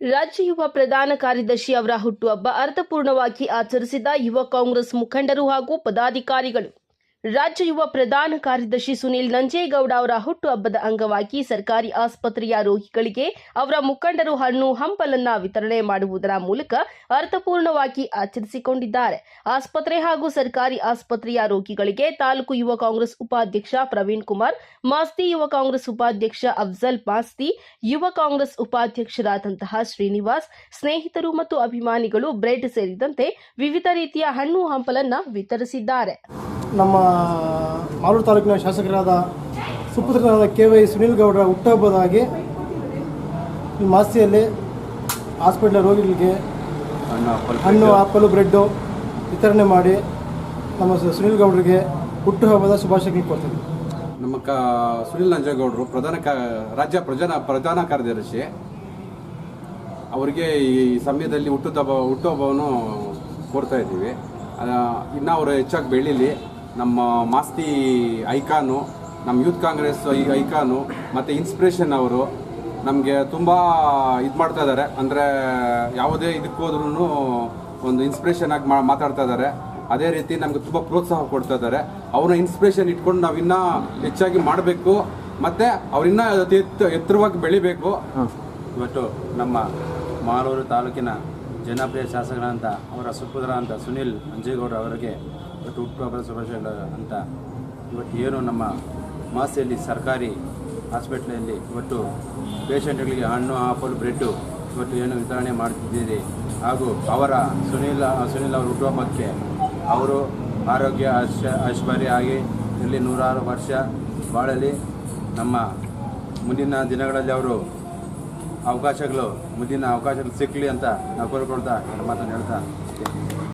ರಾಜ್ಯ ಯುವ ಪ್ರಧಾನ ಕಾರ್ಯದರ್ಶಿ ಅವರ ಹುಟ್ಟುಹಬ್ಬ ಅರ್ಥಪೂರ್ಣವಾಗಿ ಆಚರಿಸಿದ ಯುವ ಕಾಂಗ್ರೆಸ್ ಮುಖಂಡರು ಹಾಗೂ ಪದಾಧಿಕಾರಿಗಳು. ರಾಜ್ಯ ಯುವ ಪ್ರಧಾನ ಕಾರ್ಯದರ್ಶಿ ಸುನಿಲ್ ನಂಜೇಗೌಡ ಅವರ ಹುಟ್ಟುಹಬ್ಬದ ಅಂಗವಾಗಿ ಸರ್ಕಾರಿ ಆಸ್ಪತ್ರೆಯ ರೋಗಿಗಳಿಗೆ ಅವರ ಮುಖಂಡರು ಹಣ್ಣು, ಹಂಪಲನ್ನ ವಿತರಣೆ ಮಾಡುವುದರ ಮೂಲಕ ಅರ್ಥಪೂರ್ಣವಾಗಿ ಆಚರಿಸಿಕೊಂಡಿದ್ದಾರೆ. ಆಸ್ಪತ್ರೆ ಹಾಗೂ ಸರ್ಕಾರಿ ಆಸ್ಪತ್ರೆಯ ರೋಗಿಗಳಿಗೆ ತಾಲೂಕು ಯುವ ಕಾಂಗ್ರೆಸ್ ಉಪಾಧ್ಯಕ್ಷ ಪ್ರವೀಣ್ ಕುಮಾರ್, ಮಾಸ್ತಿ ಯುವ ಕಾಂಗ್ರೆಸ್ ಉಪಾಧ್ಯಕ್ಷ ಅಫ್ಜಲ್ ಮಾಸ್ತಿ, ಯುವ ಕಾಂಗ್ರೆಸ್ ಉಪಾಧ್ಯಕ್ಷರಾದಂತಹ ಶ್ರೀನಿವಾಸ್, ಸ್ನೇಹಿತರು ಮತ್ತು ಅಭಿಮಾನಿಗಳು ಬ್ರೆಡ್ ಸೇರಿದಂತೆ ವಿವಿಧ ರೀತಿಯ ಹಣ್ಣು, ಹಂಪಲನ್ನ ವಿತರಿಸಿದ್ದಾರೆ. ನಮ್ಮ ಮಾಲೂರು ತಾಲೂಕಿನ ಶಾಸಕರಾದ ಸುಪುತ್ರನಾದ ಕೆ ವೈ ಸುನೀಲ್ ಗೌಡರ ಹುಟ್ಟುಹಬ್ಬದಾಗಿ ಈ ಮಾಸ್ತಿಯಲ್ಲಿ ಹಾಸ್ಪಿಟ್ಲ ರೋಗಿಗಳಿಗೆ ಹಣ್ಣು ಆಪಲು ಬ್ರೆಡ್ಡು ವಿತರಣೆ ಮಾಡಿ ನಮ್ಮ ಸುನೀಲ್ ಗೌಡರಿಗೆ ಹುಟ್ಟುಹಬ್ಬದ ಶುಭಾಶಯಗಳು ಕೊಡ್ತೀವಿ ನಮ್ಮ ಕ ಸುನೀಲ್ ನಂಜೇಗೌಡರು ಪ್ರಧಾನ ಕ ರಾಜ್ಯ ಪ್ರಜಾನ ಪ್ರಧಾನ ಕಾರ್ಯದರ್ಶಿ. ಅವರಿಗೆ ಈ ಸಮಯದಲ್ಲಿ ಹುಟ್ಟುಹಬ್ಬ ಹುಟ್ಟುಹಬ್ಬವನ್ನು ಕೋರ್ತಾ ಇದ್ದೀವಿ. ಇನ್ನು ಅವರು ಹೆಚ್ಚಾಗಿ ಬೆಳೀಲಿ. ನಮ್ಮ ಮಾಸ್ತಿ ಐಕಾನು ನಮ್ಮ ಯೂತ್ ಕಾಂಗ್ರೆಸ್ ಈ ಐಕಾನು ಮತ್ತು ಇನ್ಸ್ಪಿರೇಷನ್ ಅವರು ನಮಗೆ ತುಂಬ ಇದು ಮಾಡ್ತಾ ಇದ್ದಾರೆ ಅಂದರೆ ಯಾವುದೇ ಇದಕ್ಕೆ ಹೋದ್ರೂ ಒಂದು ಇನ್ಸ್ಪಿರೇಷನ್ ಆಗಿ ಮಾ- ಮಾತಾಡ್ತಾ ಇದ್ದಾರೆ ಅದೇ ರೀತಿ ನಮಗೆ ತುಂಬ ಪ್ರೋತ್ಸಾಹ ಕೊಡ್ತಾ ಇದ್ದಾರೆ ಅವ್ರನ್ನ ಇನ್ಸ್ಪಿರೇಷನ್ ಇಟ್ಕೊಂಡು ನಾವು ಇನ್ನೂ ಹೆಚ್ಚಾಗಿ ಮಾಡಬೇಕು. ಮತ್ತು ಅವರಿನ್ನ ಎತ್ತ ಎತ್ತರವಾಗಿ ಬೆಳಿಬೇಕು. ಇವತ್ತು ನಮ್ಮ ಮಾಲೂರು ತಾಲೂಕಿನ ಜನಪ್ರಿಯ ಶಾಸಕರಂತ ಅವರ ಸುಪುತ್ರ ಅಂತ ಸುನಿಲ್ ಮಂಜೇಗೌಡ ಅವರಿಗೆ ಇವತ್ತು ಹುಟ್ಟುಹಬ್ಬದ ಶುಭಾಶಯಗಳು ಅಂತ ಇವತ್ತು ಏನು ನಮ್ಮ ಮಾಸೆಯಲ್ಲಿ ಸರ್ಕಾರಿ ಹಾಸ್ಪಿಟ್ಲಲ್ಲಿ ಇವತ್ತು ಪೇಷಂಟ್ಗಳಿಗೆ ಹಣ್ಣು, ಆಪಲ್ ಬ್ರೆಡ್ಡು ಇವತ್ತು ಏನು ವಿತರಣೆ ಮಾಡ್ತಿದ್ದೀರಿ? ಹಾಗೂ ಅವರ ಸುನಿಲ್ ಸುನಿಲ್ ಅವರು ಹುಟ್ಟುಹಬ್ಬಕ್ಕೆ ಅವರು ಆರೋಗ್ಯ ಅಶ ಐಶ್ವರ್ಯ ಆಗಿ ಇಲ್ಲಿ ನೂರಾರು ವರ್ಷ ಬಾಳಲಿ. ನಮ್ಮ ಮುಂದಿನ ದಿನಗಳಲ್ಲಿ ಅವರು ಅವಕಾಶಗಳು, ಮುಂದಿನ ಅವಕಾಶಗಳು ಸಿಕ್ಕಲಿ ಅಂತ ನಾವು ಕೋರಿಕೊಳ್ತಾ ಮಾತನ್ನು ಹೇಳ್ತಾ